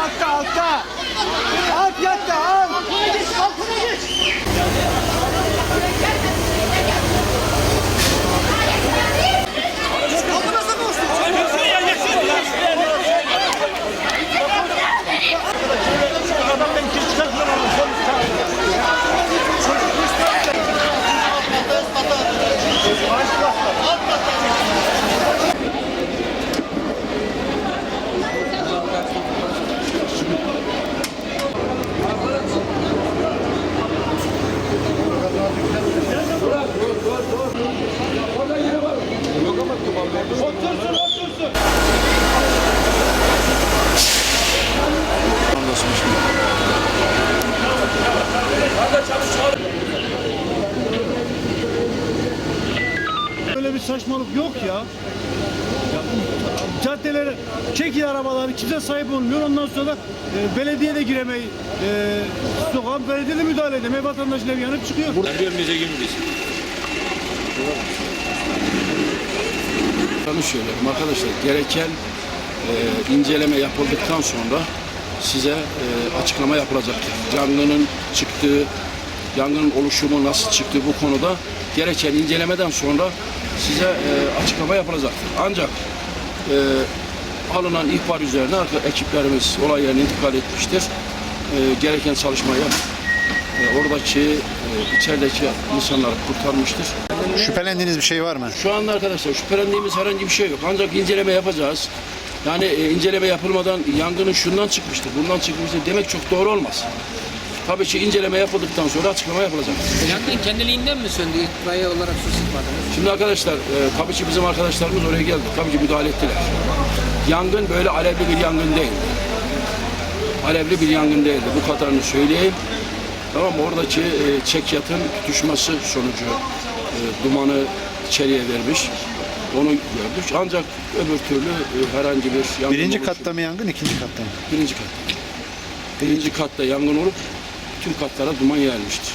Altta altta. Alt yatta al. Altına geç altına geç. Otursun bir saçmalık yok ya. Caddelere çekin arabaları kimse sahip olmuyor. Ondan sonra e, belediye de giremeyi e, sokağa belediye de müdahale edemeyi vatandaşın evi yanıp çıkıyor. Burada görmeyecek gibi biz. Şunu söylüyorum arkadaşlar gereken e, inceleme yapıldıktan sonra size e, açıklama yapılacaktır. Yangının çıktığı, yangının oluşumu nasıl çıktı bu konuda gereken incelemeden sonra size e, açıklama yapılacaktır. Ancak e, alınan ihbar üzerine arka- ekiplerimiz olay yerine intikal etmiştir. E, gereken çalışmayı e, oradaki e, içerideki insanları kurtarmıştır. Şüphelendiğiniz bir şey var mı? Şu anda arkadaşlar şüphelendiğimiz herhangi bir şey yok. Ancak inceleme yapacağız. Yani e, inceleme yapılmadan yangının şundan çıkmıştır, bundan çıkmıştır demek çok doğru olmaz. Tabii ki inceleme yapıldıktan sonra açıklama yapılacak. Yangın kendiliğinden mi söndü? İtfaiye olarak su sıkmadınız. Şimdi arkadaşlar, e, tabii ki bizim arkadaşlarımız oraya geldi. Tabii ki müdahale ettiler. Yangın böyle alevli bir yangın değil. Alevli bir yangın değildi. Bu kadarını söyleyeyim. Tamam? Oradaki e, çekyatın tutuşması sonucu e, dumanı içeriye vermiş. Onu gördük. Ancak öbür türlü e, herhangi bir yangın Birinci oluşu- katta mı yangın, ikinci katta mı? Birinci kat. Birinci katta yangın olup tüm katlara duman yayılmıştır.